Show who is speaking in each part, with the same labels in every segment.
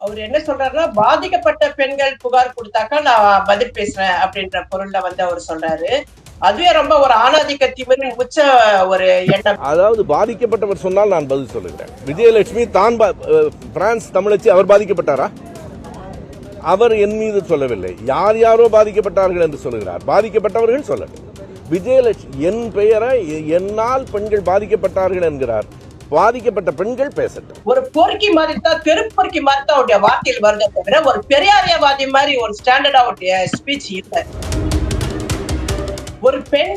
Speaker 1: அவர் என்ன சொல்றாருன்னா பாதிக்கப்பட்ட பெண்கள் புகார் கொடுத்தாக்கா நான் பதில் பேசுறேன் அப்படின்ற பொருள்ல வந்து அவர் சொல்றாரு. அதுவே ரொம்ப ஒரு ஆணாதிக்க திமிரின் உச்ச ஒரு எண்ணம்.
Speaker 2: அதாவது பாதிக்கப்பட்டவர் சொன்னால் நான் பதில் சொல்லுகிறேன். விஜயலட்சுமி தான் பா- பிரான்ஸ் தமிழச்சி அவர் பாதிக்கப்பட்டாரா? அவர் என் மீது சொல்லவில்லை. யார் யாரோ பாதிக்கப்பட்டார்கள் என்று சொல்லுகிறார். பாதிக்கப்பட்டவர்கள் சொல்லவில்லை. விஜயலட்சுமி என் பெயரை எ- என்னால் பெண்கள் பாதிக்கப்பட்டார்கள் என்கிறார். பாதிக்கப்பட்ட பெண்கள் பேசட்டும்.
Speaker 1: ஒரு பொறுக்கி மாதிரி தான் தெருப்பொறுக்கி மாதிரி தான் அவருடைய வார்த்தையில் வருது தவிர ஒரு பெரியாரியவாதி மாதிரி ஒரு ஸ்டாண்டர்ட் அவருடைய ஸ்பீச் இல்லை. ஒரு பெண்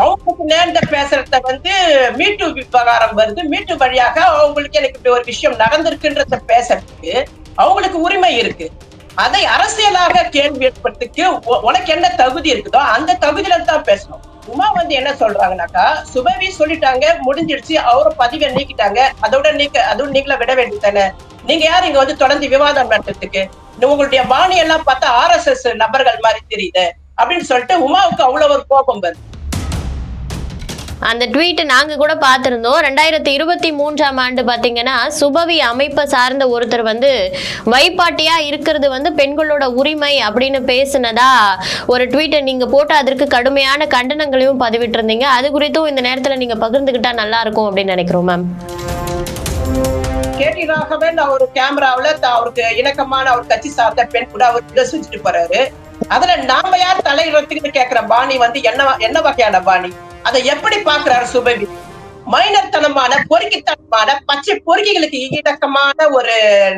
Speaker 1: அவங்களுக்கு நேர்ந்த பேசுறத வந்து மீட்டு விவகாரம் வருது. மீட்டு வழியாக அவங்களுக்கு எனக்கு இப்படி ஒரு விஷயம் நடந்திருக்குன்றத பேசுறதுக்கு அவங்களுக்கு உரிமை இருக்கு. அதை அரசியலாக கேள்வி ஏற்படுத்துக்கு உனக்கு என்ன தகுதி இருக்குதோ அந்த தகுதியில தான் பேசணும். உமா வந்து என்ன சொல்றாங்கனாக்கா சுபவி சொல்லிட்டாங்க முடிஞ்சிடுச்சு அவரும் பதிவை நீக்கிட்டாங்க. அதோட நீக்க அதுவும் நீங்கள விட வேண்டியதானே நீங்க யார் இங்க வந்து தொடர்ந்து விவாதம் நடத்துறதுக்கு? உங்களுடைய பாணி எல்லாம் பார்த்தா ஆர்எஸ்எஸ் நபர்கள் மாதிரி தெரியுது அப்படின்னு சொல்லிட்டு உமாவுக்கு அவ்வளவு ஒரு கோபம் வருது.
Speaker 3: அந்த ட்வீட் நாங்க கூட பார்த்துருந்தோம். ரெண்டாயிரத்தி இருபத்தி மூன்றாம் ஆண்டு பாத்தீங்கன்னா சுபவி அமைப்பை சார்ந்த ஒருத்தர் வந்து வைப்பாட்டியா இருக்கிறது வந்து பெண்களோட உரிமை அப்படின்னு பேசுனதா ஒரு ட்வீட்டை நீங்க போட்டு அதற்கு கடுமையான கண்டனங்களையும் பதிவிட்டு இருந்தீங்க அது குறித்தும் இந்த நேரத்துல நீங்க பகிர்ந்துகிட்டா நல்லா இருக்கும் அப்படின்னு நினைக்கிறோம் மேம்
Speaker 1: கேடி ராகவன் அவர் கேமராவுல அவருக்கு இணக்கமான அவர் கட்சி சார்ந்த பெண் கூட அவர் பிரசிச்சுட்டு போறாரு. அதுல நாம யார் தலையிடறதுக்கு கேக்குற பாணி வந்து என்ன என்ன வகையான பாணி? அதை எப்படி பாக்குறாரு சுபவி? மைனர்த்தனமான பொறுக்கித்தனமான பச்சை பொறுக்கிகளுக்கு இணக்கமான ஒரு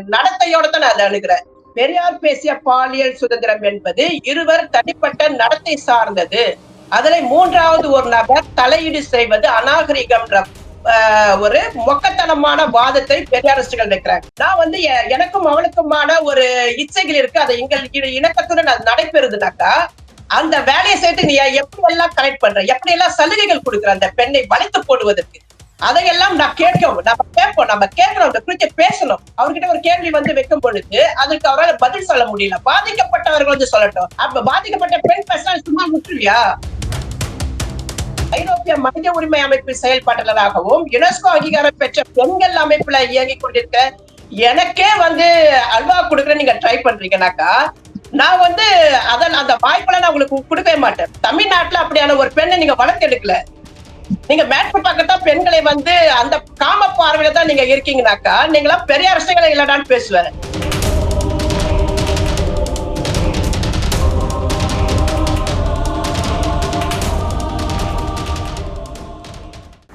Speaker 1: நடத்தையோட தான் நான் அதை அணுகிறேன் பெரியார் பேசிய பாலியல் சுதந்திரம் என்பது இருவர் தனிப்பட்ட நடத்தை சார்ந்தது. அதுல மூன்றாவது ஒரு நபர் தலையீடு செய்வது அநாகரிகம்ன்ற ஆஹ், ஒரு மொக்கத்தனமான வாதத்தை பெரியாரிஸ்டுகள் வைக்கிறாங்க நான் வந்து எ- எனக்கும் அவளுக்குமான ஒரு இச்சைகள் இருக்கு. அதை எங்கள் இணக்கத்துடன் அது நடைபெறுதுனாக்கா அந்த வேலையை சேர்த்து நீ எப்படி எல்லாம் கனெக்ட் பண்ற? எப்படி எல்லாம் சலுகைகள் கொடுக்குற? அந்த பெண்ணை வளைத்து போடுவதற்கு. அதையெல்லாம் நான் கேட்கும் நம்ம கேட்போம். நம்ம கேட்கிறோம். அந்த குறித்து பேசணும். அவர்கிட்ட ஒரு கேள்வி வந்து வைக்கும் பொழுது அதுக்கு அவரால் பதில் சொல்ல முடியல. பாதிக்கப்பட்டவர்கள் வந்து சொல்லட்டும். அப்ப பாதிக்கப்பட்ட பெண் பேசினா சும்மா முற்றுவியா ஐரோப்பிய மனித உரிமை அமைப்பு செயல்பாட்டாளராகவும் யுனெஸ்கோ அங்கீகாரம் பெற்ற பெண்கள் அமைப்புல இயங்கி கொண்டிருக்க எனக்கே வந்து அல்வா கொடுக்குற நீங்க ட்ரை பண்றீங்கன்னாக்கா நான் வந்து அதன் அந்த வாய்ப்பெல்லாம் நான் உங்களுக்கு கொடுக்கவே மாட்டேன். தமிழ்நாட்டுல அப்படியான ஒரு பெண்ணை நீங்க வளர்த்தெடுக்கல. நீங்க மேட்ரு பக்கத்தான் பெண்களை வந்து அந்த காம பார்வையில தான் நீங்க இருக்கீங்கனாக்கா நீங்களா பெரிய அரசுகளை இல்லடான்னு பேசுவேன்.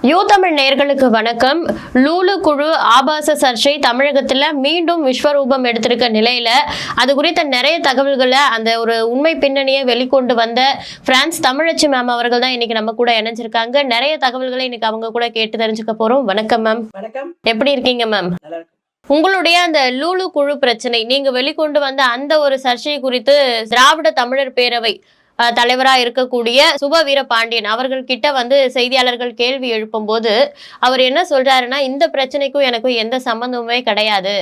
Speaker 3: யூ தமிழ் நேயர்களுக்கு வணக்கம். லூலு குழு ஆபாச சர்ச்சை தமிழகத்துல மீண்டும் விஸ்வரூபம் எடுத்திருக்க நிலையில. அது குறித்த நிறைய தகவல்களை அந்த ஒரு உண்மை பின்னணியை வெளிக்கொண்டு வந்த பிரான்ஸ் தமிழச்சி மேம் அவர்கள் தான் இன்னைக்கு நம்ம கூட இணைஞ்சிருக்காங்க. நிறைய தகவல்களை இன்னைக்கு அவங்க கூட கேட்டு தெரிஞ்சுக்க போறோம். வணக்கம் மேம்.
Speaker 1: வணக்கம்.
Speaker 3: எப்படி இருக்கீங்க மேம்? உங்களுடைய அந்த லூலு குழு பிரச்சனை நீங்க வெளிக்கொண்டு வந்த அந்த ஒரு சர்ச்சை குறித்து திராவிட தமிழர் பேரவை அஹ், தலைவரா இருக்கக்கூடிய சுப வீரபாண்டியன் அவர்கள் கிட்ட வந்து செய்தியாளர்கள் கேள்வி எழுப்பும்போது அவர் என்ன சொல்றாருன்னா இந்த பிரச்சனைக்கும் எனக்கும் எந்த சம்பந்தமுமே கிடையாது.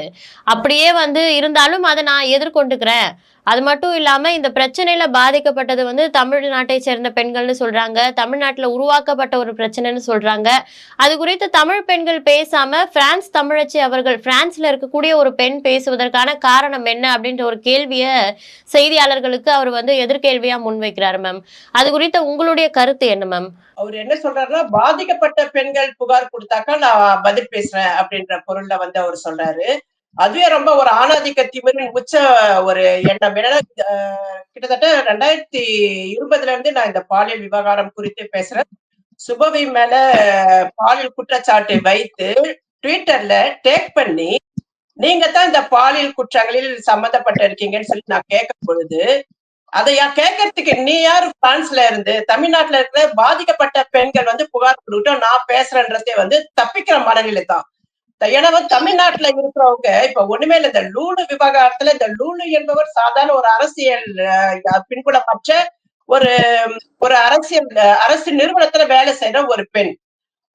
Speaker 3: அப்படியே வந்து இருந்தாலும் அதை நான் எதிர்கொண்டுக்கிறேன். அது மட்டும் இல்லாம இந்த பிரச்சனையில பாதிக்கப்பட்டது வந்து தமிழ்நாட்டை சேர்ந்த பெண்கள்னு சொல்றாங்க. தமிழ்நாட்டுல உருவாக்கப்பட்ட ஒரு பிரச்சனைன்னு சொல்றாங்க. அது குறித்து தமிழ் பெண்கள் பேசாம பிரான்ஸ் தமிழச்சி அவர்கள் பிரான்ஸ்ல இருக்கக்கூடிய ஒரு பெண் பேசுவதற்கான காரணம் என்ன அப்படின்ற ஒரு கேள்விய செய்தியாளர்களுக்கு அவர் வந்து எதிர்கேள்வியா முன்வைக்கிறாரு மேம் அது குறித்த உங்களுடைய கருத்து என்ன மேம்
Speaker 1: அவர் என்ன சொல்றாருன்னா பாதிக்கப்பட்ட பெண்கள் புகார் கொடுத்தாக்கா நான் பதில் பேசுறேன் அப்படின்ற பொருள்ல வந்து அவர் சொல்றாரு. அதுவே ரொம்ப ஒரு ஆணாதிக்க திமிரின் உச்ச ஒரு எண்ணம். என்னன்னா கிட்டத்தட்ட ரெண்டாயிரத்தி இருபதுல இருந்து நான் இந்த பாலியல் விவகாரம் குறித்து பேசுறேன். சுபவி மேல பாலியல் குற்றச்சாட்டை வைத்து ட்விட்டர்ல டேக் பண்ணி நீங்க தான் இந்த பாலியல் குற்றங்களில் சம்மந்தப்பட்ட இருக்கீங்கன்னு சொல்லி நான் கேட்கும் பொழுது அதை கேட்கறதுக்கு நீ யாரு பிரான்ஸ்ல இருந்து? தமிழ்நாட்டுல இருக்கிற பாதிக்கப்பட்ட பெண்கள் வந்து புகார் கொடுக்கட்டும் நான் பேசுறேன்றதே வந்து தப்பிக்கிற மனநிலை தான். ஏன்னா வந்து தமிழ்நாட்டுல இருக்கிறவங்க இப்ப ஒண்ணுமே இல்லை இந்த லூனு விவகாரத்துல இந்த லூனு என்பவர் சாதாரண ஒரு அரசியல் பின்புலமற்ற ஒரு ஒரு அரசியல் அரசு நிறுவனத்துல வேலை செய்யற ஒரு பெண்.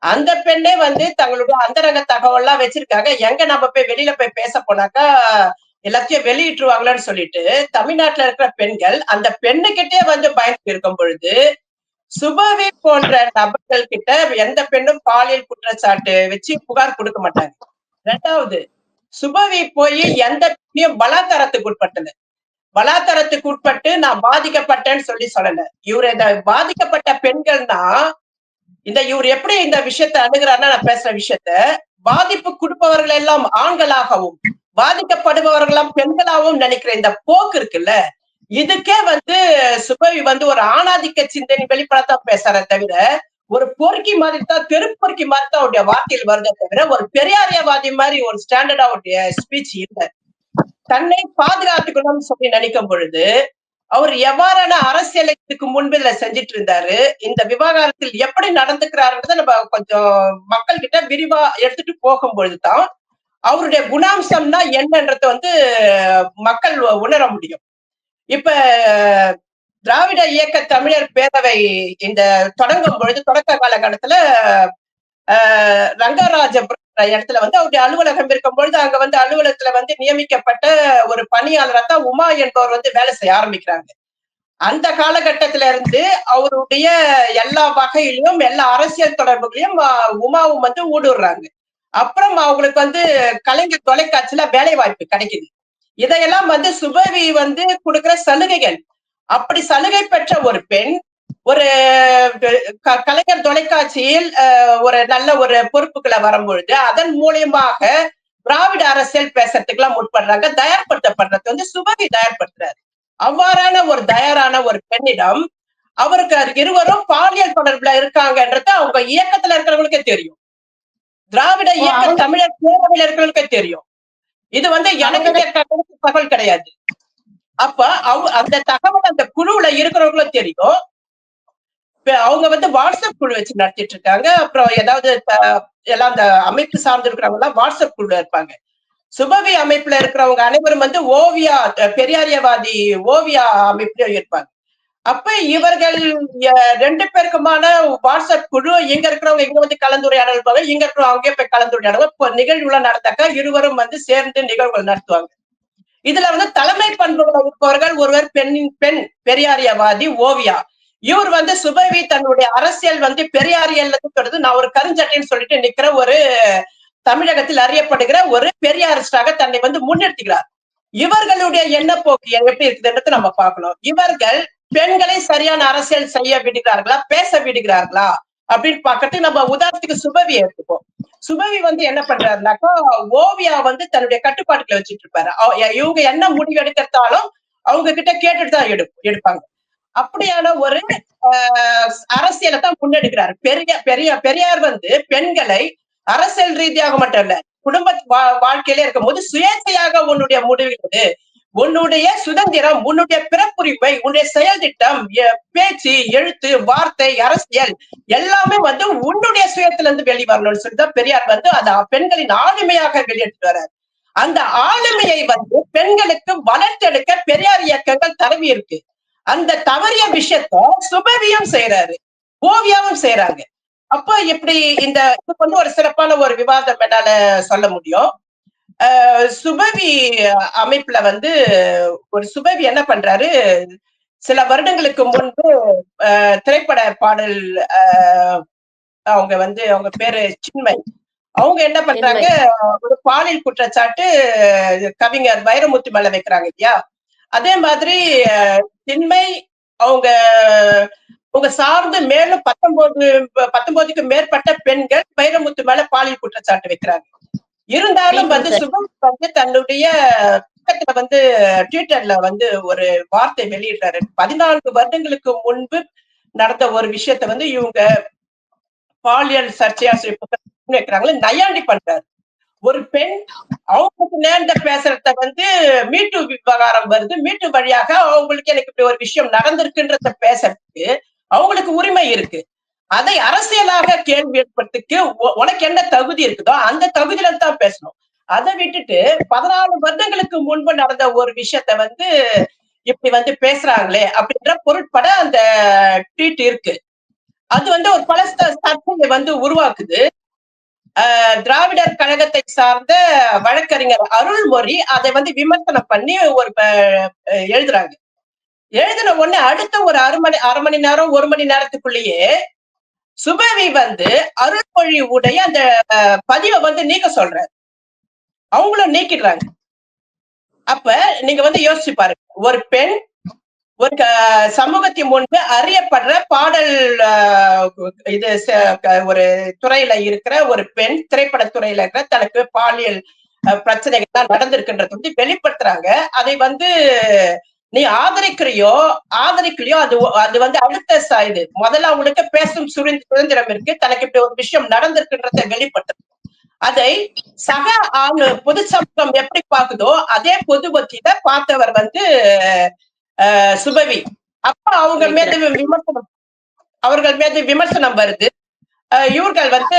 Speaker 1: அந்த பெண்ணே வந்து தங்களுடைய அந்தரங்க தகவல்லாம் வச்சிருக்காங்க. எங்க நம்ம போய் வெளியில போய் பேச போனாக்கா எல்லாத்தையும் வெளியிட்டுருவாங்களான்னு சொல்லிட்டு தமிழ்நாட்டுல இருக்கிற பெண்கள் அந்த பெண்ணுகிட்டே வந்து பயந்து இருக்கும் பொழுது சுபவி போன்ற நபர்கள் கிட்ட எந்த பெண்ணும் பாலியல் குற்றச்சாட்டு வச்சு புகார் கொடுக்க மாட்டாங்க. ரெண்டாவது சுபவி போய் எந்த பெண்ணையும் பலாத்தாரத்துக்கு உட்பட்டது. பலாத்தாரத்துக்கு உட்பட்டு நான் பாதிக்கப்பட்டேன்னு சொல்லி சொல்லல. இவர் இந்த பாதிக்கப்பட்ட பெண்கள்னா இந்த இவர் எப்படி இந்த விஷயத்தை அணுகிறாருன்னா நான் பேசுற விஷயத்த பாதிப்பு கொடுப்பவர்கள் எல்லாம் ஆண்களாகவும் பாதிக்கப்படுபவர்களாம் பெண்களாகவும் நினைக்கிற இந்த போக்கு இருக்குல்ல இதுக்கே வந்து சுபவி வந்து ஒரு ஆணாதிக்க சிந்தனை வெளிப்படத்தான் பேசுற தவிர ஒரு பொறுக்கி மாதிரி தான் தெருப்பொறுக்கி மாதிரி தான் அவருடைய வார்த்தையில் வருதே தவிர ஒரு பெரியாரியவாதி மாதிரி ஒரு ஸ்டாண்டர்டா அவருடைய ஸ்பீச் இல்லை. தன்னை பாதுகாத்துக்கணும்னு சொல்லி நினைக்கும் பொழுது அவர் எவ்வாறான அரசியலுக்கு முன்பு இதுல செஞ்சிட்டு இருந்தாரு இந்த விவகாரத்தில் எப்படி நடந்துக்கிறாருன்றத நம்ம கொஞ்சம் மக்கள் கிட்ட விரிவா எடுத்துட்டு போகும் பொழுதுதான் அவருடைய குணாம்சம்னா என்னன்றத வந்து மக்கள் உணர முடியும். இப்ப திராவிட இயக்க தமிழர் பேரவை இந்த தொடங்கும் பொழுது தொடக்க காலகட்டத்துல ஆஹ் ரங்கராஜபுரம் இடத்துல வந்து அவருடைய அலுவலகம் இருக்கும் பொழுது அங்க வந்து அலுவலகத்துல வந்து நியமிக்கப்பட்ட ஒரு பணியாளரை தான் உமா என்பவர் வந்து வேலை செய்ய ஆரம்பிக்கிறாங்க. அந்த காலகட்டத்தில இருந்து அவருடைய எல்லா வகையிலும் எல்லா அரசியல் தொடர்புகளையும் உமாவும் வந்து ஊடுருறாங்க. அப்புறம் அவங்களுக்கு வந்து கலைஞர் தொலைக்காட்சியில வேலை வாய்ப்பு கிடைக்குது. இதையெல்லாம் வந்து சுபவி வந்து கொடுக்கிற சலுகைகள். அப்படி சலுகை பெற்ற ஒரு பெண் ஒரு கலைஞர் தொலைக்காட்சியில் ஒரு நல்ல ஒரு பொறுப்புகளை வரும்பொழுது அதன் மூலியமாக திராவிட அரசியல் பேசுறதுக்கு எல்லாம் முற்படுறாங்க. தயார்படுத்தப்படுறது வந்து சுபவி தயார்படுத்துறாரு. அவ்வாறான ஒரு தயாரான ஒரு பெண்ணிடம் அவருக்கு இருவரும் பாலியல் தொடர்புல இருக்காங்கன்றது அவங்க இயக்கத்துல இருக்கிறவங்களுக்கே தெரியும். திராவிட இயக்க
Speaker 3: அவங்க-
Speaker 1: தமிழர் பேரவையில இருக்கிறவங்களுக்கே தெரியும். இது வந்து எனக்கு தகவல் கிடையாது. அப்ப அவ அந்த தகவல் அந்த குழுவுல இருக்கிறவங்களும் தெரியும். இப்ப அவங்க வந்து வாட்ஸ்அப் குழு வச்சு நடத்திட்டு இருக்காங்க. அப்புறம் ஏதாவது எல்லாம் அந்த அமைப்பு சார்ந்து இருக்கிறவங்க எல்லாம் வாட்ஸ்அப் குழுல இருப்பாங்க. சுபவி அமைப்புல இருக்கிறவங்க அனைவரும் வந்து ஓவியா பெரியாரியவாதி ஓவியா அமைப்புலயும் இருப்பாங்க. அப்ப இவர்கள் ரெண்டு பேருக்குமான வாட்ஸ்அப் குழு இங்க இருக்கிறவங்க இங்க வந்து கலந்துரையாடல் இருப்பாங்க இங்க இருக்கிறவங்க அங்கே போய் கலந்துரையாடுவாங்க இப்போ நிகழ்வுல நடத்தக்க இருவரும் வந்து சேர்ந்து நிகழ்வுகள் நடத்துவாங்க. இதுல வந்து தலைமை பண்புகள் இருப்பவர்கள் ஒருவர் பெண்ணின் பெண் பெரியாரியவாதி ஓவியா. இவர் வந்து சுபவி தன்னுடைய அரசியல் வந்து பெரியாரியல் தொடர்ந்து நான் ஒரு கருஞ்சட்டின்னு சொல்லிட்டு நிக்கிற ஒரு தமிழகத்தில் அறியப்படுகிற ஒரு பெரியாரிஸ்டாக தன்னை வந்து முன்னிறுத்துகிறார். இவர்களுடைய எண்ணப்போக்கு எப்படி இருக்குதுன்றது நம்ம பார்க்கணும். இவர்கள் பெண்களை சரியான அரசியல் செய்ய விடுகிறார்களா பேச விடுகிறார்களா அப்படின்னு பார்க்கறதுக்கு நம்ம உதாரணத்துக்கு சுபவி எடுத்துப்போம். சுபவி வந்து என்ன பண்றாருனாக்கா ஓவியா வந்து தன்னுடைய கட்டுப்பாட்டுல வச்சுட்டு இருப்பாரு இவங்க என்ன முடிவு எடுக்கிறதாலும் அவங்க கிட்ட கேட்டுட்டு தான் எடு எடுப்பாங்க. அப்படியான ஒரு ஆஹ், அரசியலை தான் முன்னெடுக்கிறாரு. பெரிய பெரிய பெரியார் வந்து பெண்களை அரசியல் ரீதியாக மட்டும் இல்ல குடும்ப வா- வாழ்க்கையில இருக்கும்போது சுயேட்சையாக உன்னுடைய முடிவு உன்னுடைய சுதந்திரம் உன்னுடைய பிறப்புரிமை உன்னுடைய செயல் திட்டம் பேச்சு எழுத்து வார்த்தை அரசியல் எல்லாமே வந்து உன்னுடைய சுயத்துல இருந்து வெளிவரணும்னு சொல்லி தான் பெரியார் வந்து அந்த பெண்களின் ஆளுமையாக வெளியிட்டு வர்றார். அந்த ஆளுமையை வந்து பெண்களுக்கு வளர்த்தெடுக்க பெரியார் இயக்கங்கள் தரவி இருக்கு. அந்த தவறிய விஷயத்த சுபவியும் செய்யறாரு ஓவியாவும் செய்யறாங்க அப்ப இப்படி இந்த இதுக்கு வந்து ஒரு சிறப்பான ஒரு விவாதம் என்னால சொல்ல முடியும். சுபவி அமைப்புல வந்து ஒரு சுபவி என்ன பண்றாரு சில வருடங்களுக்கு முன்பு திரைப்பட பாடல் அவங்க வந்து அவங்க பேரு சின்மை. அவங்க என்ன பண்றாங்க ஒரு பாலியல் குற்றச்சாட்டு கவிஞர் வைரமுத்து மேல வைக்கிறாங்க இல்லையா? அதே மாதிரி சின்மை அவங்க அவங்க சார்ந்து மேலும் பத்தொன்பது பத்தொன்பதுக்கு மேற்பட்ட பெண்கள் வைரமுத்து மேல பாலியல் குற்றச்சாட்டு வைக்கிறாங்க. இருந்தாலும் வந்து. சுபம் வந்து தன்னுடைய பக்கத்துல வந்து ட்விட்டர்ல வந்து ஒரு வார்த்தை வெளியிடுறாரு. பதினான்கு வருடங்களுக்கு முன்பு நடந்த ஒரு விஷயத்த வந்து இவங்க பாலியல் சர்ச்சையா சொல்லி புத்தகம் வைக்கிறாங்களே நையாண்டி பண்றாரு. ஒரு பெண் அவங்களுக்கு நேர்ந்த பேசுறத வந்து மீட்டு விவகாரம் வருது. மீட்டு வழியாக அவங்களுக்கு எனக்கு இப்படி ஒரு விஷயம் நடந்திருக்குன்றத பேசுறதுக்கு அவங்களுக்கு உரிமை இருக்கு. அதை அரசியலாக கேள்வி ஏற்படுறதுக்கு உனக்கு என்ன தகுதி இருக்குதோ அந்த தகுதியில தான் பேசணும். அதை விட்டுட்டு பதினாலு வருடங்களுக்கு முன்பு நடந்த ஒரு விஷயத்த வந்து இப்படி வந்து பேசுறாங்களே அப்படின்ற பொருட்பட அந்த ட்வீட் இருக்கு. அது வந்து ஒரு பல சர்ச்சையை வந்து உருவாக்குது. ஆஹ் திராவிடர் கழகத்தை சார்ந்த வழக்கறிஞர் அருள்மொழி அதை வந்து விமர்சனம் பண்ணி ஒரு எழுதுறாங்க. எழுதின உடனே அடுத்த ஒரு அரை மணி அரை மணி நேரம் ஒரு மணி நேரத்துக்குள்ளேயே சுபவி வந்து அருள்மொழி உடைய அந்த பதிவை வந்து நீக்க சொல்ற அவங்களும் நீக்கிடுறாங்க. அப்ப நீங்க வந்து யோசிச்சு பாருங்க. ஒரு பெண் ஒரு க- சமூகத்தின் முன்பு அறியப்படுற பாடல் இது ஒரு துறையில இருக்கிற ஒரு பெண் திரைப்பட துறையில இருக்கிற தனக்கு பாலியல் பிரச்சனைகள் எல்லாம் நடந்திருக்குன்றது வந்து வெளிப்படுத்துறாங்க. அதை வந்து நீ ஆதரிக்கிறியோ ஆதரிக்கலையோ அது அது வந்து அடுத்த இது முதல்ல அவங்களுக்கு பேசும் சுதந்திர- சுதந்திரம் இருக்கு. தனக்கு இப்படி ஒரு விஷயம் நடந்திருக்குன்றத வெளிப்படுத்து அதை சக ஆணு பொது சமூகம் எப்படி பாக்குதோ அதே பொது பத்தியில பார்த்தவர் வந்து சுபவி. அப்ப அவங்க மீது விமர்சனம் அவர்கள் மீது விமர்சனம் வருது. இவர்கள் வந்து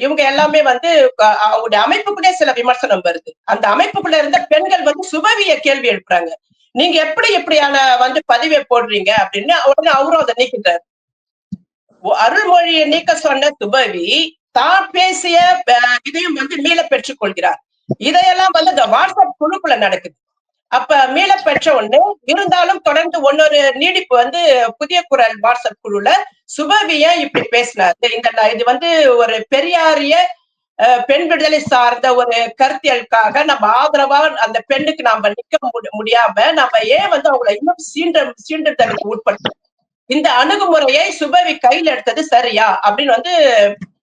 Speaker 1: இவங்க எல்லாமே வந்து அவங்களுடைய அமைப்புக்குள்ளே சில விமர்சனம் வருது. அந்த அமைப்புக்குள்ள இருந்த பெண்கள் வந்து சுபவிய கேள்வி எழுப்புறாங்க. நீங்க எப்படி இப்படியான வந்து பதிவை போடுறீங்க அப்படின்னு உடனே அவரும் அதை நீக்கிட்டாரு. அருள்மொழியை நீக்க சொன்ன சுபவி தான் பேசிய இதையும் வந்து மீள பெற்றுக் கொள்கிறார் இதையெல்லாம் வந்து இந்த வாட்ஸ்அப் குழுக்குள்ள நடக்குது. அப்ப மீள பெற்ற ஒண்ணு இருந்தாலும் தொடர்ந்து ஒன்னொரு நீடிப்பு வந்து புதிய குரல் வாட்ஸ்அப் குழுல சுபவி ஏன் இப்படி பேசினாரு. இந்த இது வந்து ஒரு பெரியாரிய பெண் விடுதலை சார்ந்த ஒரு கருத்தியலுக்காக நம்ம ஆதரவா அந்த பெண்ணுக்கு நாம நிக்க முடியாம நம்ம ஏன் வந்து அவங்களை இன்னும் சீண்ட சீண்டுதலுக்கு உட்படுத்தோம் இந்த அணுகுமுறையை சுபவி கையில் எடுத்தது சரியா? அப்படின்னு வந்து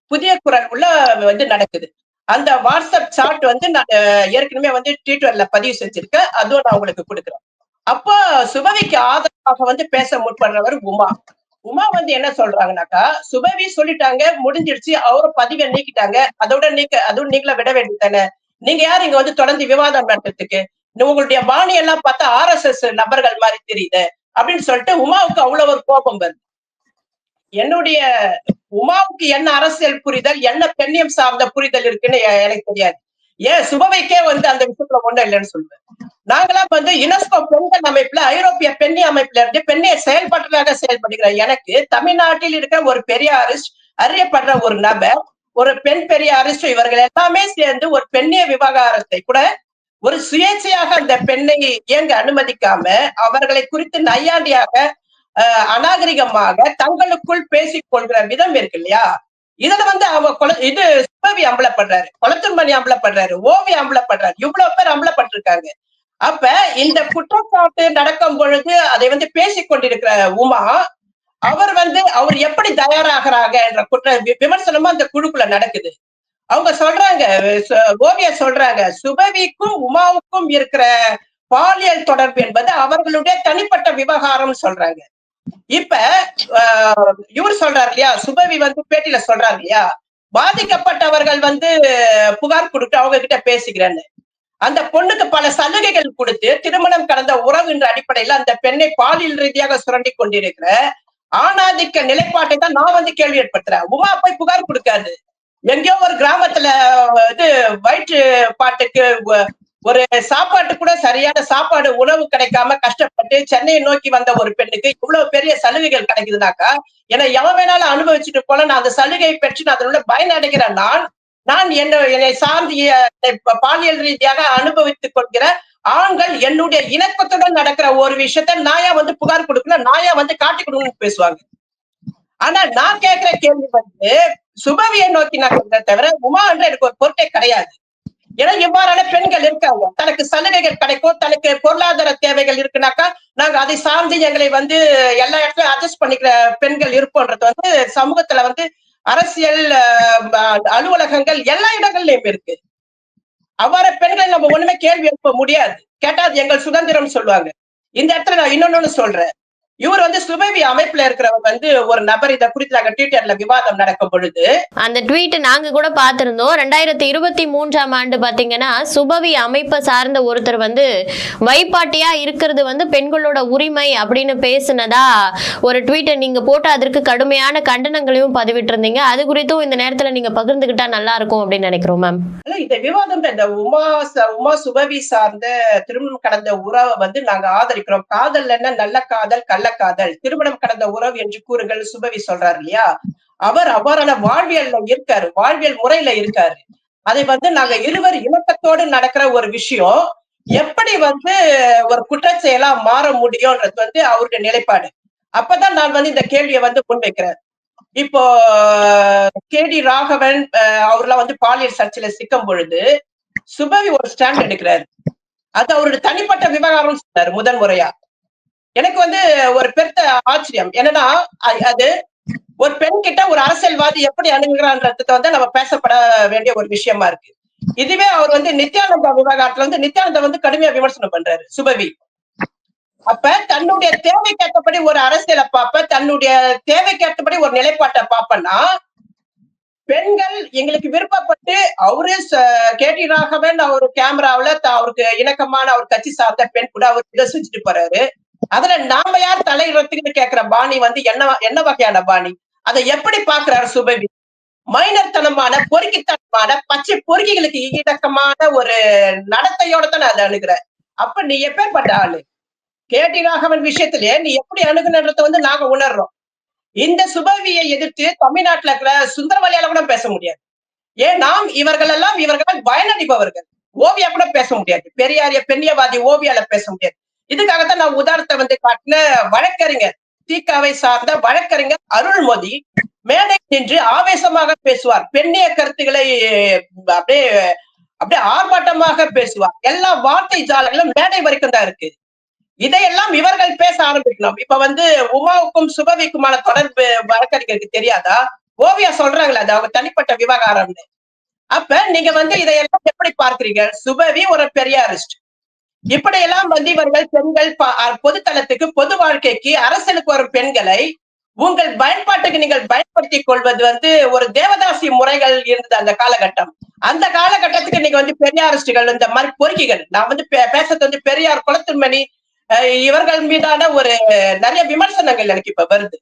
Speaker 1: புதிய குரல் உள்ள வந்து நடக்குது. அந்த வாட்ஸ்அப் சாட் வந்து நான் ஏற்கனவே வந்து ட்விட்டர்ல பதிவு செஞ்சிருக்கேன் அதுவும் நான் உங்களுக்கு கொடுக்குறேன். அப்போ சுபவிக்கு ஆதரவாக வந்து பேச முற்படுறவர் உமா. உமா வந்து என்ன சொல்றாங்கனாக்கா சுபவி சொல்லிட்டாங்க முடிஞ்சிடுச்சு அவரும் பதிவை நீக்கிட்டாங்க. அதோட நீக்க அதுவும் நீங்கள விட வேண்டியது தானே? நீங்க யார் இங்க வந்து தொடர்ந்து விவாதம் நடத்துறதுக்கு? உங்களுடைய பாணி எல்லாம் பார்த்தா ஆர்எஸ்எஸ் நபர்கள் மாதிரி தெரியுது அப்படின்னு சொல்லிட்டு உமாவுக்கு அவ்வளவு ஒரு கோபம் வருது. என்னுடைய உமாவுக்கு என்ன அரசியல் புரிதல் என்ன பெண்ணியம் சார்ந்த புரிதல் இருக்குன்னு எனக்கு தெரியாது. ஏன் சுபவைக்கே வந்து அந்த விஷயத்துல ஒண்ணும் இல்லைன்னு சொல்லுவேன். நாங்களாம் வந்து யுனெஸ்கோ பெண்கள் அமைப்புல ஐரோப்பிய பெண்ணி அமைப்புல இருந்து பெண்ணிய செயல்பாட்டுக்காக செயல்படுகிற எனக்கு தமிழ்நாட்டில் இருக்கிற ஒரு பெரியாரிஸ்ட் அறியப்படுற ஒரு நபர் ஒரு பெண் பெரியாரிஸ்ட் இவர்கள் எல்லாமே சேர்ந்து ஒரு பெண்ணிய விவகாரத்தை கூட ஒரு சுயேட்சையாக அந்த பெண்ணை இயங்க அனுமதிக்காம அவர்களை குறித்து நையாண்டியாக அநாகரிகமாக தங்களுக்குள் பேசிக் கொள்கிற விதம் இருக்கு இல்லையா? இதுல வந்து அவங்க கொல- இது சுபவி அம்பலப்படுறாரு. குளத்துமணி அம்பலப்படுறாரு. ஓவி அம்பலப்படுறாரு. இவ்வளவு பேர் அம்பலப்பட்டிருக்காங்க. அப்ப இந்த குற்றச்சாட்டு நடக்கும் பொழுது அதை வந்து பேசிக் கொண்டிருக்கிற உமா அவர் வந்து அவர் எப்படி தயாராகிறாங்க என்ற குற்ற விமர்சனமா விமர்சனமும் அந்த குழுக்குள்ள நடக்குது. அவங்க சொல்றாங்க சு- ஓவியா சொல்றாங்க சுபவிக்கும் உமாவுக்கும் இருக்கிற பாலியல் தொடர்பு என்பது அவர்களுடைய தனிப்பட்ட விவகாரம் சொல்றாங்க. இப்ப ஆஹ், இவர் சொல்றாரு இல்லையா? சுபவி வந்து பேட்டியில சொல்றாரு இல்லையா? பாதிக்கப்பட்டவர்கள் வந்து புகார் கொடுத்து அவங்க கிட்ட பேசுகிறேன்னு. அந்த பொண்ணுக்கு பல சலுகைகள் கொடுத்து திருமணம் கடந்த உறவு என்ற அடிப்படையில அந்த பெண்ணை பாலியல் ரீதியாக சுரண்டி கொண்டிருக்கிற ஆணாதிக்க நிலைப்பாட்டை தான் நான் வந்து கேள்வி ஏற்படுத்துறேன். உமா போய் புகார் கொடுக்காது. எங்கேயோ ஒரு கிராமத்துல இது வயிற்று பாட்டுக்கு ஒரு சாப்பாட்டு கூட சரியான சாப்பாடு உணவு கிடைக்காம கஷ்டப்பட்டு சென்னையை நோக்கி வந்த ஒரு பெண்ணுக்கு இவ்வளவு பெரிய சலுகைகள் கிடைக்குதுனாக்கா என்னை எவன் வேணாலும் அனுபவிச்சுட்டு போல நான் அந்த சலுகையை பெற்று நான் அதனுள்ள பயனடைகிற நான் நான் என்ன என்னை சார்ந்து பாலியல் ரீதியாக அனுபவித்துக் கொள்கிற ஆண்கள் என்னுடைய இணக்கத்துடன் நடக்கிற ஒரு விஷயத்த நாயா வந்து புகார் கொடுக்கல நாயா வந்து காட்டி கொடுக்கணும்னு பேசுவாங்க. ஆனா நான் கேட்கிற கேள்வி வந்து சுபவியை நோக்கி நான் தவிர உமா என்று எனக்கு ஒரு பொருட்டே கிடையாது. ஏன்னா இவ்வாறான பெண்கள் இருக்காங்க? தனக்கு சலுகைகள் கிடைக்கும் தனக்கு பொருளாதார தேவைகள் இருக்குனாக்கா நாங்க அதை சார்ந்து எங்களை வந்து எல்லா இடத்துலயும் அட்ஜஸ்ட் பண்ணிக்கிற பெண்கள் இருப்போன்றது வந்து சமூகத்துல வந்து அரசியல் அலுவலகங்கள் எல்லா இடங்கள்லயும் இருக்கு. அவ்வாறு பெண்களை நம்ம ஒண்ணுமே கேள்வி எழுப்ப முடியாது. கேட்டா அது எங்கள் சுதந்திரம் சொல்லுவாங்க. இந்த இடத்துல நான் இன்னொன்னு சொல்றேன். இவர் வந்து சுபவி அமைப்புல இருக்கிறவர் வந்து ஒரு நபர். இதை குறித்து ட்விட்டர்ல விவாதம் நடக்கும் பொழுது
Speaker 3: அந்த ட்வீட் நாங்க கூட பார்த்திருந்தோம். ரெண்டாயிரத்தி இருபத்தி மூன்றாம் ஆண்டு பாத்தீங்கன்னா சுபவி அமைப்பை சார்ந்த ஒருத்தர் வந்து வைப்பாட்டியா இருக்கிறது வந்து பெண்களோட உரிமை அப்படின்னு பேசுனதா ஒரு ட்வீட்டை நீங்க போட்டு அதற்கு கடுமையான கண்டனங்களையும் பதிவிட்டிருந்தீங்க. அது குறித்தும் இந்த நேரத்துல நீங்க பகிர்ந்துகிட்டா நல்லா இருக்கும் அப்படின்னு நினைக்கிறோம் மேம்
Speaker 1: இந்த விவாதம் இந்த உமா உமா சுபவி சார்ந்த திருமணம் கடந்த உறவை வந்து நாங்க ஆதரிக்கிறோம். காதல் என்ன நல்ல காதல் கள்ளக்காதல் திருமணம் கடந்த உறவு என்று கூறுகள் சுபவி சொல்றாரு இல்லையா? அவர் அவ்வாறான வாழ்வியல்ல இருக்காரு வாழ்வியல் முறையில இருக்காரு. அதை வந்து நாங்க இருவர் இணக்கத்தோடு நடக்கிற ஒரு விஷயம். எப்படி வந்து ஒரு குற்றச்செயலா மாற முடியும்ன்றது வந்து அவருடைய நிலைப்பாடு. அப்பதான் நான் வந்து இந்த கேள்வியை வந்து முன்வைக்கிறேன் இப்போ கே டி ராகவன் அஹ், அவர்லாம் வந்து பாலியல் சர்ச்சையில சிக்கும் பொழுது சுபவி ஒரு ஸ்டாண்ட் எடுக்கிறாரு. அது அவருடைய தனிப்பட்ட விவகாரம் சொன்னாரு முதன் முறையா எனக்கு வந்து ஒரு பெருத்த ஆச்சரியம். என்னன்னா அது ஒரு பெண் கிட்ட ஒரு அரசியல்வாதி எப்படி அணுகுறான்றதுக்கு வந்து நம்ம பேசப்பட வேண்டிய ஒரு விஷயமா இருக்கு. இதுவே அவர் வந்து நித்யானந்தா விவகாரத்துல வந்து நித்யானந்தா வந்து கடுமையா விமர்சனம் பண்றாரு சுபவி. அப்ப தன்னுடைய தேவைக்கேற்றபடி ஒரு அரசியலை பார்ப்ப தன்னுடைய தேவைக்கேற்றபடி ஒரு நிலைப்பாட்டை பார்ப்பன்னா பெண்கள் எங்களுக்கு விருப்பப்பட்டு அவரு கேடி ராகவன் அவர் கேமராவுல அவருக்கு இணக்கமான அவர் கட்சி சார்ந்த பெண் கூட அவர் இதை செஞ்சுட்டு போறாரு. அதுல நாம யார் தலையிடறதுக்குன்னு கேக்குற பாணி வந்து என்ன என்ன வகையான பாணி? அதை எப்படி பாக்குறாரு சுபவி? மைனர்த்தனமான பொறுக்கித்தனமான பச்சை பொறுக்கிகளுக்கு இடக்கமான ஒரு நடத்தையோட தான் நான் அதை அணுகிற. அப்ப நீ எப்பேற்பட்ட ஆளு? கேடி ராகவன் விஷயத்திலே நீ எப்படி அணுகுன்றத வந்து நாங்க உணர்றோம். இந்த சுபவியை எதிர்த்து தமிழ்நாட்டுல இருக்கிற சுந்தரவழியால கூட பேச முடியாது. ஏன் நாம் இவர்கள் எல்லாம் இவர்களால் பயனடைபவர்கள். ஓவியா கூட பேச முடியாது. பெரியாரிய பெண்ணியவாதி ஓவியால பேச முடியாது. இதுக்காகத்தான் நான் உதாரணத்தை வந்து காட்டின வழக்கறிஞர் தீக்காவை சார்ந்த வழக்கறிஞர் அருள்மொழி மேடை நின்று ஆவேசமாக பேசுவார். பெண்ணிய கருத்துக்களை அப்படியே அப்படியே ஆர்ப்பாட்டமாக பேசுவார். எல்லா வார்த்தை ஜாலங்களும் மேடை வரைக்கும் தான் இருக்கு. இதையெல்லாம் இவர்கள் பேச ஆரம்பிக்கணும். இப்ப வந்து உமாவுக்கும் சுபவிக்குமான தொடர்பு வழக்கறிஞருக்கு தெரியாதா? ஓவியா சொல்றாங்களே அது அவங்க தனிப்பட்ட விவகாரம்னு. அப்ப நீங்க வந்து இதையெல்லாம் எப்படி பார்க்கிறீங்க? சுபவி ஒரு பெரியாரிஸ்ட். இப்படியெல்லாம் வந்து இவர்கள் பெண்கள் பொதுத்தளத்துக்கு பொது வாழ்க்கைக்கு அரசனுக்கு வரும் பெண்களை உங்கள் பயன்பாட்டுக்கு நீங்கள் பயன்படுத்திக் கொள்வது வந்து ஒரு தேவதாசி முறைகள் இருந்தது அந்த காலகட்டம். அந்த காலகட்டத்துக்கு நீங்க வந்து பெரியாரிஸ்டுகள் இந்த மாதிரி பொறுக்கிகள். நான் வந்து பே- பேசுறது வந்து பெரியார் குளத்துமணி இவர்கள் மீதான ஒரு நிறைய விமர்சனங்கள் எனக்கு இப்ப வருது.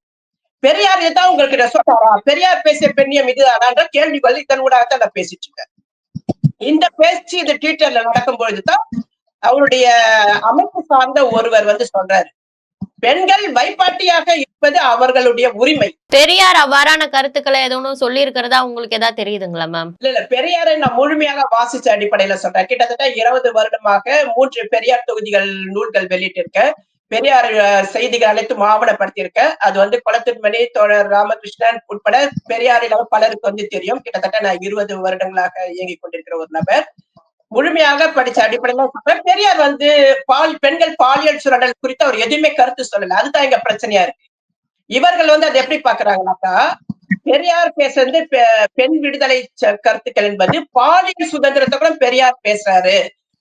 Speaker 1: பெரியார் தான் உங்களுக்கு சொல்றாரா? பெரியார் பேசிய பெண்ணியம் இது அதான்ற கேள்விகள் இதன் ஊடாகத்தான் நான் பேசிட்டு இருக்கேன். இந்த பேச்சு இந்த ட்விட்டர்ல நடக்கும் பொழுதுதான் அவருடைய அமைப்பு சார்ந்த ஒருவர் வந்து சொல்றாரு. பெண்கள் வைப்பாட்டியாக இருப்பது அவர்களுடைய உரிமை.
Speaker 3: பெரியார் அவ்வாறான கருத்துக்களை எதுவும் சொல்லி இருக்கிறதா உங்களுக்கு ஏதாவது தெரியுதுங்களா மேம்?
Speaker 1: இல்ல இல்ல. பெரியாரை நான் முழுமையாக வாசிச்ச அடிப்படையில சொல்றேன். கிட்டத்தட்ட இருபது வருடமாக மூன்று பெரியார் தொகுதிகள் நூல்கள் வெளியிட்டிருக்கேன். பெரியார் செய்திகள் அனைத்தும் ஆவணப்படுத்தியிருக்க அது வந்து குளத்துமணி தோழர் ராமகிருஷ்ணன் உட்பட பெரியாரில் பலருக்கு வந்து தெரியும். கிட்டத்தட்ட நான் இருபது வருடங்களாக இயங்கிக் கொண்டிருக்கிற ஒரு நபர். முழுமையாக படிச்ச அடிப்படையில சொல்றேன் பெரியார் வந்து பால் பெண்கள் பாலியல் சுரண்டல் குறித்து அவர் எதுவுமே கருத்து சொல்லல. அதுதான் எங்க பிரச்சனையா இருக்கு. இவர்கள் வந்து அதை எப்படி பாக்குறாங்கன்னாக்கா பெரியார் பேசுறது பெ- பெண் விடுதலை கருத்துக்கள் என்பது பாலியல் சுதந்திரத்தை கூட பெரியார் பேசுறாரு.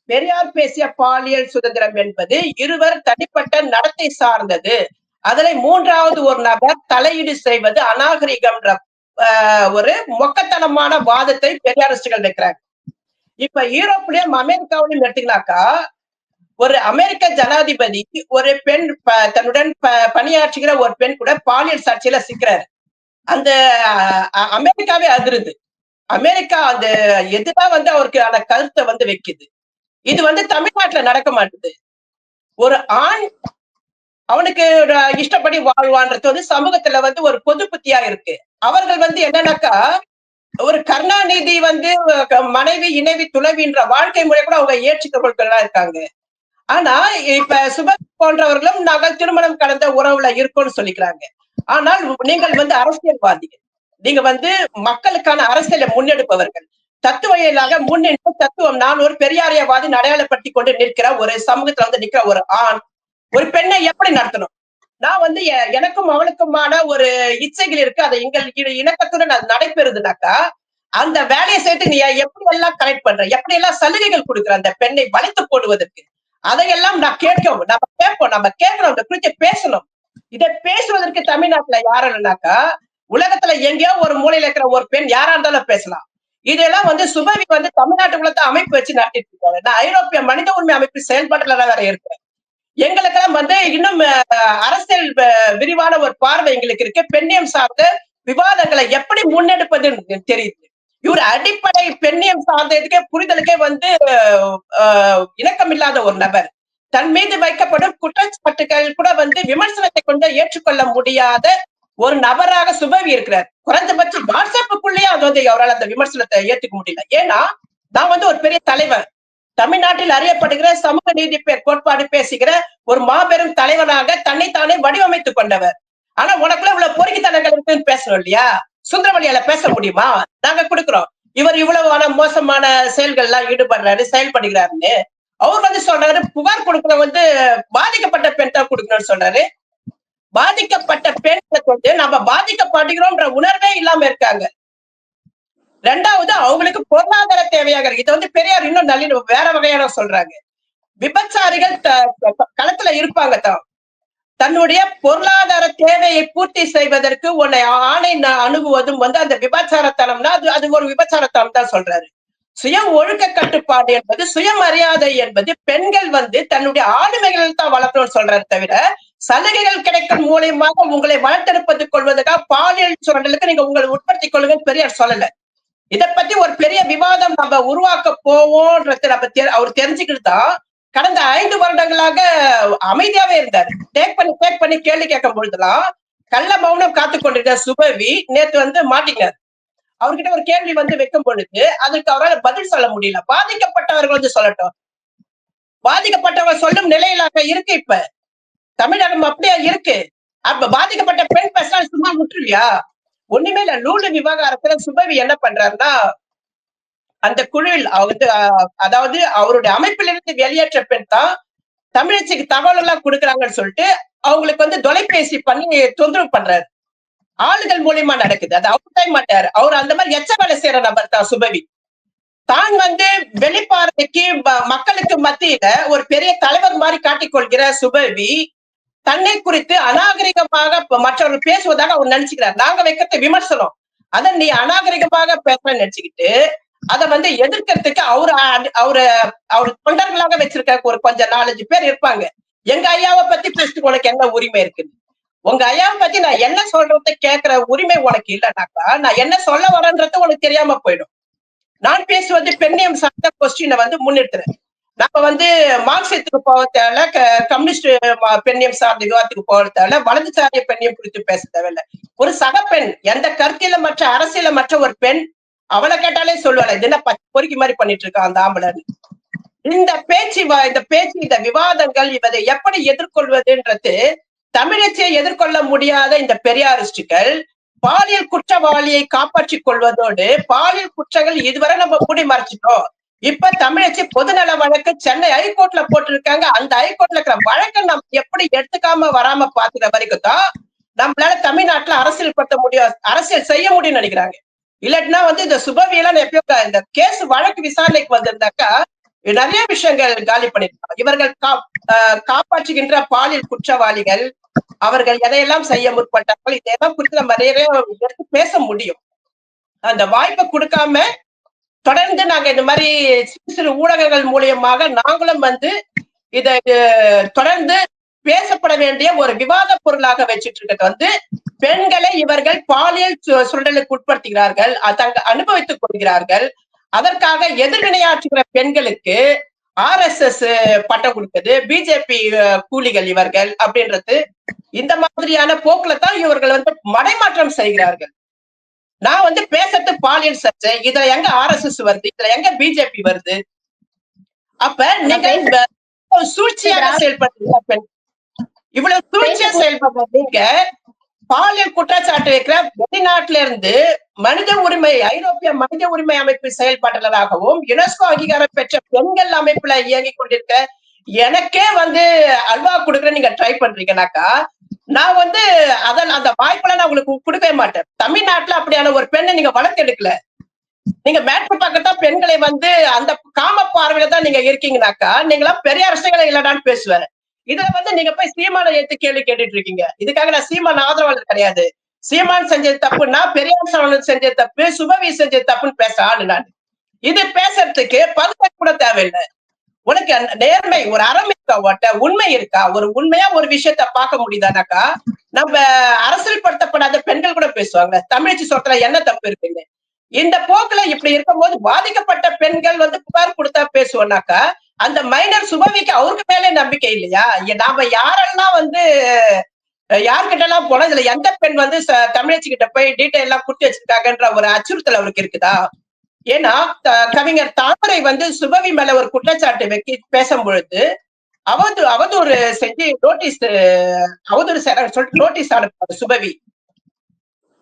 Speaker 1: பெரியார் பேசிய பாலியல் சுதந்திரம் என்பது இருவர் தனிப்பட்ட நடத்தை சார்ந்தது. அதுல மூன்றாவது ஒரு நபர் தலையீடு செய்வது அநாகரிகம்ன்ற ஆஹ், ஒரு மொக்கத்தனமான வாதத்தை பெரியாரிஸ்டுகள் வைக்கிறாங்க. இப்ப யூரோப்லயும் அமெரிக்காவிலும் எடுத்துக்கலாக்கா ஒரு அமெரிக்க ஜனாதிபதி ஒரு பெண் ப- தன்னுடன் ப- பணியாற்றுகிற ஒரு பெண் கூட பாலியல் சாட்சியில சிக்கிறாரு. அந்த அமெரிக்காவே அதிருது. அமெரிக்கா அந்த எதிரா வந்து அவருக்கு அந்த கருத்தை வந்து வைக்குது. இது வந்து தமிழ்நாட்டுல நடக்க மாட்டுது. ஒரு ஆண் அவனுக்கு இஷ்டப்படி வாழ்வான்றது வந்து சமூகத்துல வந்து ஒரு பொது புத்தியா இருக்கு. அவர்கள் வந்து என்னன்னாக்கா ஒரு கருணாநிதி வந்து மனைவி இணைவி துளவின்ற வாழ்க்கை முறை கூட அவங்க ஏற்றுக்கொள்களா இருக்காங்க. ஆனா இப்ப சுப போன்றவர்களும் நாங்கள் திருமணம் கடந்த உறவுல இருக்கோம்னு சொல்லிக்கிறாங்க. ஆனால் நீங்கள் வந்து அரசியல்வாதிகள். நீங்க வந்து மக்களுக்கான அரசியலை முன்னெடுப்பவர்கள். தத்துவையிலாக முன்னின்று தத்துவம். நான் ஒரு பெரியாரியவாதி அடையாளப்படுத்தி கொண்டு நிற்கிற ஒரு சமூகத்துல வந்து நிற்கிற ஒரு ஆண் ஒரு பெண்ணை எப்படி நடத்தணும்? நான் வந்து எ- எனக்கும் அவளுக்குமான ஒரு இச்சைகள் இருக்கு. அதை எங்கள் இணக்கத்துடன் அது நடைபெறுதுனாக்கா அந்த வேலையை சேர்த்து நீ எப்படி எல்லாம் கனெக்ட் பண்ற? எப்படி எல்லாம் சலுகைகள் கொடுக்குற? அந்த பெண்ணை வளைத்து போடுவதற்கு. அதையெல்லாம் நான் கேட்கவும் நம்ம கேட்போம். நம்ம கேட்கணும். இந்த குறித்து பேசணும். இதை பேசுவதற்கு தமிழ்நாட்டுல யாரும் உலகத்துல எங்கேயோ ஒரு மூலையில இருக்கிற ஒரு பெண் யாரா இருந்தாலும் பேசலாம். இதெல்லாம் வந்து சுபவி வந்து தமிழ்நாட்டுக்குள்ள அமைப்பு வச்சு நடத்திட்டு இருக்காரு. நான் ஐரோப்பிய மனித உரிமை அமைப்பு செயல்பாட்டுல வேற இருக்கேன். எங்களுக்கெல்லாம் வந்து இன்னும் அரசியல் விரிவான ஒரு பார்வை எங்களுக்கு இருக்கு. பெண்ணியம் சார்ந்த விவாதங்களை எப்படி முன்னெடுப்பதுன்னு தெரியுது. இவர் அடிப்படை பெண்ணியம் சார்ந்ததுக்கே புரிதலுக்கே வந்து இணக்கம் இல்லாத இணக்கமில்லாத ஒரு நபர். தன் மீது வைக்கப்படும் குற்றச்சாட்டுகள் கூட வந்து விமர்சனத்தை கொண்டு ஏற்றுக்கொள்ள முடியாத ஒரு நபராக சுபவி இருக்கிறார். குறைந்தபட்சம் வாட்ஸ்அப்புக்குள்ளேயே அது வந்து அவரால் அந்த விமர்சனத்தை ஏற்றுக்க முடியல. ஏன்னா நான் வந்து ஒரு பெரிய தலைவர். தமிழ்நாட்டில் அறியப்படுகிற சமூக நீதி கோட்பாடு பேசுகிற ஒரு மாபெரும் தலைவனாக தன்னைத்தானே வடிவமைத்துக் கொண்டவர். ஆனா உனக்குள்ள இவ்வளவு பொறுக்கித்தனங்கள் இருக்குன்னு பேசணும் இல்லையா? சுந்தரவழியால பேச முடியுமா? நாங்க கொடுக்குறோம். இவர் இவ்வளவான மோசமான செயல்கள் எல்லாம் ஈடுபடுறாரு செயல்படுகிறாருன்னு. அவர் வந்து சொல்றாரு புகார் கொடுக்கற வந்து பாதிக்கப்பட்ட பெண் தான் கொடுக்கணும்னு சொல்றாரு. பாதிக்கப்பட்ட பெண்களுக்கு வந்து நம்ம பாதிக்கப்படுகிறோம்ன்ற உணர்வே இல்லாம இருக்காங்க. ரெண்டாவது அவங்களுக்கு பொருளாதார தேவையாக இருக்கு. இது வந்து பெரியார் இன்னும் நல்ல வேற வகையான சொல்றாங்க. விபச்சாரிகள் த- களத்துல இருப்பாங்க தான். தன்னுடைய பொருளாதார தேவையை பூர்த்தி செய்வதற்கு உன்னை ஆணை அணுகுவதும் வந்து அந்த விபச்சாரத்தனம்னா அது அது ஒரு விபச்சாரத்தனம் தான் சொல்றாரு. சுய ஒழுக்க கட்டுப்பாடு என்பது சுயமரியாதை என்பது பெண்கள் வந்து தன்னுடைய ஆளுமைகள் தான் வளர்க்கணும்னு சொல்றாரு தவிர சலுகைகள் கிடைக்கும் மூலியமாக உங்களை வளர்த்தெடுப்பது கொள்வதற்காக பாலியல் சுரண்டலுக்கு நீங்க உங்களை உட்படுத்திக் கொள்ளுங்கன்னு பெரியார் சொல்லலை. இத பத்தி ஒரு பெரிய விவாதம் நம்ம உருவாக்க போவோம்ன்றது நம்ம தெ- அவர் தெரிஞ்சுக்கிட்டு தான் கடந்த ஐந்து வருடங்களாக அமைதியாவே இருந்தாரு. டேக் பண்ணி டேக் பண்ணி கேள்வி கேட்கும் பொழுதுலாம் கள்ள மௌனம் காத்து கொண்டிருந்த சுபவி நேத்து வந்து மாட்டினார். அவர்கிட்ட ஒரு கேள்வி வந்து வைக்கும் பொழுது அதுக்கு அவரால் பதில் சொல்ல முடியல. பாதிக்கப்பட்டவர்கள் வந்து சொல்லட்டும். பாதிக்கப்பட்டவர்கள் சொல்லும் நிலையிலாக இருக்கு இப்ப. தமிழகம் அப்படியே இருக்கு. அப்ப பாதிக்கப்பட்ட பெண் பேசினா சும்மா முற்றுவியா? ஒண்ணுமே இல்ல. நூலு விவகாரத்துல சுபவி என்ன பண்றாருன்னா அந்த குழுவில் அவர் வந்து அதாவது அவருடைய அமைப்பிலிருந்து வெளியேற்ற பெண் தான் தமிழச்சிக்கு தகவல் எல்லாம் கொடுக்குறாங்கன்னு சொல்லிட்டு அவங்களுக்கு வந்து தொலைபேசி பண்ணி தொந்தரவு பண்றாரு. ஆளுகள் மூலியமா நடக்குது. அது அவுட் செய்ய மாட்டாரு. அவர் அந்த மாதிரி எச்ச வேலை செய்யற நபர் தான் சுபவி. தான் வந்து வெளிப்பார்வைக்கு மக்களுக்கு மத்தியில ஒரு பெரிய தலைவர் மாதிரி காட்டிக்கொள்கிற சுபவி தன்னை குறித்து அநாகரிகமாக மற்றவர்கள் பேசுவதாக அவர் நினைச்சுக்கிறார். நாங்க வைக்கிறத விமர்சனம். அதை நீ அநாகரிகமாக பேசுறேன்னு நினைச்சுக்கிட்டு அத வந்து எதிர்க்கிறதுக்கு அவரு அ- அவரு அவர் தொண்டர்களாக வச்சிருக்க ஒரு கொஞ்சம் நாலஞ்சு பேர் இருப்பாங்க. எங்க ஐயாவை பத்தி பேசிட்டு உனக்கு என்ன உரிமை இருக்குது உங்க ஐயாவை பத்தி நான் என்ன சொல்றத கேட்கிற உரிமை உனக்கு இல்லைனாக்கா நான் என்ன சொல்ல வரேன்றது உனக்கு தெரியாம போயிடும். நான் பேசுவது பெண்ணியம் சார்ந்த கொஸ்டினை வந்து முன்னிறுத்துறேன். நம்ம வந்து மார்க்சியத்துக்கு போக தேவையில்ல க- கம்யூனிஸ்ட் பெண்ணியம் சார்ந்த விவாதத்துக்கு போக தேவையில்ல வலதுசாரிய பெண்ணியம் குறித்து பேச தேவையில்ல. ஒரு சக பெண் எந்த கருத்தில மற்ற அரசியல மற்ற ஒரு பெண் அவளை கேட்டாலே சொல்லுவாள் இது என்ன பொறுக்கி மாதிரி பண்ணிட்டு இருக்கான் அந்த ஆம்பளன்னு இந்த பேச்சு இந்த பேச்சு இந்த விவாதங்கள் இவதை எப்படி எதிர்கொள்வதுன்றது தமிழச்சியை எதிர்கொள்ள முடியாத இந்த பெரியாரிஸ்டுகள் பாலியல் குற்றவாளியை காப்பாற்றிக் கொள்வதோடு பாலியல் குற்றங்கள் இதுவரை நம்ம மூடி மறைச்சிட்டோம். இப்ப தமிழச்சி பொதுநல வழக்கு சென்னை ஹைகோர்ட்ல போட்டிருக்காங்க. அந்த ஹைகோர்ட்ல இருக்கிற வழக்கை நம்ம எப்படி எடுத்துக்காம வராம பாத்துக்கிற வரைக்கும் தான் நம்மளால தமிழ்நாட்டுல அரசியல் படுத்த முடியும். அரசியல் செய்ய முடியும்னு நினைக்கிறாங்க. இல்லட்டினா வந்து இந்த சுபவியெல்லாம் எப்பயோ இந்த கேஸ் வழக்கு விசாரணைக்கு வந்திருந்தாக்கா நிறைய விஷயங்கள் காலி பண்ணிருக்காங்க இவர்கள் கா- ஆஹ் காப்பாற்றுகின்ற பாலியல் குற்றவாளிகள் அவர்கள் எதையெல்லாம் செய்ய முற்பட்டார்கள் இதையெல்லாம் குறித்து நம்ம நிறைய பேச முடியும். அந்த வாய்ப்பை கொடுக்காம தொடர்ந்து நாங்க இந்த மாதிரி சிறு சிறு ஊடகங்கள் மூலியமாக நாங்களும் வந்து இதை தொடர்ந்து பேசப்பட வேண்டிய ஒரு விவாத பொருளாக வச்சிட்டு இருக்கிறது வந்து பெண்களை இவர்கள் பாலியல் சுரண்டலுக்கு உட்படுத்துகிறார்கள் அ- தங்க அனுபவித்துக் கொள்கிறார்கள். அதற்காக எதிர்வினையாற்றுகிற பெண்களுக்கு ஆர் எஸ் எஸ் பட்டம் கொடுக்குது பிஜேபி கூலிகள் இவர்கள் அப்படின்றது. இந்த மாதிரியான போக்குல தான் இவர்கள் வந்து மடைமாற்றம் செய்கிறார்கள். நான் வந்து பேசுறது பாலியல் சர்ச்சை இதுல எங்க ஆர் எஸ் எஸ் வருது இதுல எங்க பிஜேபி வருது? அப்ப நீங்க சூழ்ச்சியாக செயல்படுறீங்க இவ்வளவு சூழ்ச்சியா செயல்படுற நீங்க பாலியல் குற்றச்சாட்டு வைக்கிற வெளிநாட்டுல இருந்து மனித உரிமை ஐரோப்பிய மனித உரிமை அமைப்பு செயல்பாட்டாளராகவும் யுனெஸ்கோ அங்கீகாரம் பெற்ற பெண்கள் அமைப்புல இயங்கிக் கொண்டிருக்க எனக்கே வந்து அல்வா கொடுக்குற நீங்க ட்ரை பண்றீங்கனாக்கா நான் வந்து அதன் அந்த வாய்ப்பெல்லாம் நான் உங்களுக்கு கொடுக்கவே மாட்டேன். தமிழ்நாட்டுல அப்படியான ஒரு பெண்ணை நீங்க வளர்த்தெடுக்கல நீங்க மேட்ரு பக்கத்தான் பெண்களை வந்து அந்த காம பார்வையில தான் நீங்க இருக்கீங்கனாக்கா நீங்களாம் பெரிய அரசுகளை இல்லடான்னு பேசுவேன். இதுல வந்து நீங்க போய் சீமான ஏத்து கேள்வி கேட்டுட்டு இருக்கீங்க. இதுக்காக நான் சீமான் ஆதரவாளர் கிடையாது. சீமான் செஞ்சது தப்புன்னா பெரியார் சரவணன் செஞ்ச தப்பு சுபவி செஞ்ச தப்புன்னு பேச ஆளு நான். இது பேசுறதுக்கு பல்கலை கூட தேவையில்லை. உனக்கு அந்த நேர்மை ஒரு அறம் இருக்கா ஓட்ட உண்மை இருக்கா? ஒரு உண்மையா ஒரு விஷயத்த பார்க்க முடியுதானாக்கா நம்ம அரசியல் படுத்தப்படாத பெண்கள் கூட பேசுவாங்க. தமிழச்சி சொல்றதுல என்ன தப்பு இருக்குன்னு? இந்த போக்குல இப்படி இருக்கும்போது பாதிக்கப்பட்ட பெண்கள் வந்து புகார் கொடுத்தா பேசுவோம்னாக்கா அந்த மைனர் சுபவிக்கு அவருக்கு மேலே நம்பிக்கை இல்லையா? நாம யாரெல்லாம் வந்து யார்கிட்ட எல்லாம் போனா இதுல எந்த பெண் வந்து ச- தமிழச்சி கிட்ட போய் டீட்டெயில் எல்லாம் கொடுத்து வச்சிருக்காங்கன்ற ஒரு அச்சுறுத்தல் அவருக்கு இருக்குதா? ஏன்னா கவிஞர் தாமரை வந்து சுபவி மேல ஒரு குற்றச்சாட்டு வைக்கி பேசும் பொழுது அவதூ அவதூறு செஞ்சு நோட்டீஸ் அவதூறு சொல்லிட்டு நோட்டீஸ் அனுப்புறாரு சுபவி.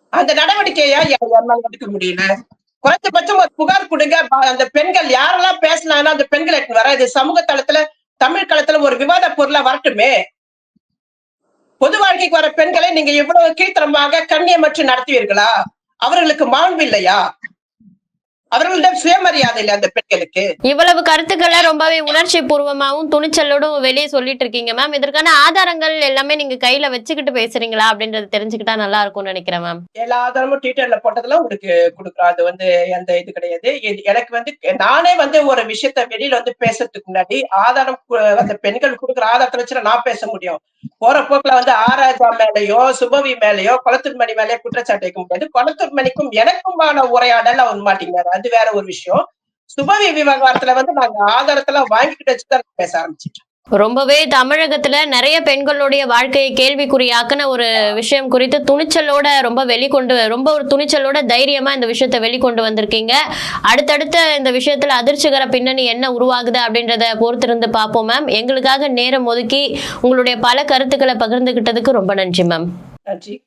Speaker 1: அந்த நடவடிக்கையா என்னால எடுக்க முடியல? குறைஞ்சபட்சம் ஒரு புகார் கொடுங்க. ப- அந்த பெண்கள் யாரெல்லாம் பேசினாலும் அந்த பெண்கள் எடுத்துன்னு வர இது சமூக தளத்துல தமிழ் களத்துல ஒரு விவாத பொருளா வரட்டுமே? பொது வாழ்க்கைக்கு வர பெண்களை நீங்க இவ்வளவு கீழ்த்தரமாக கண்ணியமற்று நடத்துவீர்களா? அவர்களுக்கு மாண்பு இல்லையா? அவர்களிடம் சுயமரியாதை இல்லை அந்த பெண்களுக்கு.
Speaker 3: இவ்வளவு கருத்துக்களை ரொம்பவே உணர்ச்சி பூர்வமாவும் துணிச்சலோடும் வெளியே சொல்லிட்டு இருக்கீங்க மேம் இதற்கான ஆதாரங்கள் எல்லாமே நீங்க கையில வச்சுக்கிட்டு பேசுறீங்களா அப்படின்றத தெரிஞ்சுக்கிட்டா நல்லா இருக்கும்னு நினைக்கிறேன் மேம்
Speaker 1: எல்லா ஆதாரமும் ட்விட்டர்ல போட்டதெல்லாம் உங்களுக்கு கொடுக்குறோம். அது வந்து எந்த இது கிடையாது. எனக்கு வந்து நானே வந்து ஒரு விஷயத்த வெளியில வந்து பேசுறதுக்கு முன்னாடி ஆதாரம் அந்த பெண்கள் கொடுக்குற ஆதாரத்தை வச்சு நான் பேச முடியும். போற போக்குல வந்து ஆராஜா மேலயோ சுபவி மேலயோ குளத்தூர் மணி மேலயோ குற்றச்சாட்டு வைக்க முடியாது. குளத்தூர் மணிக்கும் எனக்குமான உரையாடல் அவன் மாட்டேங்கிறாரு அது வேற ஒரு விஷயம். சுபவி விவகாரத்துல வந்து நாங்க ஆதாரத்தெல்லாம் வாங்கிக்கிட்டு வச்சுதான் பேச ஆரம்பிச்சிட்டோம்.
Speaker 3: ரொம்பவே தமிழகத்துல நிறைய பெண்களுடைய வாழ்க்கையை கேள்விக்குறியாக்குன ஒரு விஷயம் குறித்து துணிச்சலோட ரொம்ப வெளிக்கொண்டு ரொம்ப ஒரு துணிச்சலோட தைரியமா இந்த விஷயத்தை வெளிக்கொண்டு வந்திருக்கீங்க. அடுத்தடுத்த இந்த விஷயத்துல அதிர்ச்சிகர பின்னணி என்ன உருவாகுது அப்படின்றத பொறுத்திருந்து பார்ப்போம் மேம் எங்களுக்காக நேரம் ஒதுக்கி உங்களுடைய பல கருத்துக்களை பகிர்ந்துகிட்டதுக்கு ரொம்ப நன்றி மேம்
Speaker 1: நன்றி.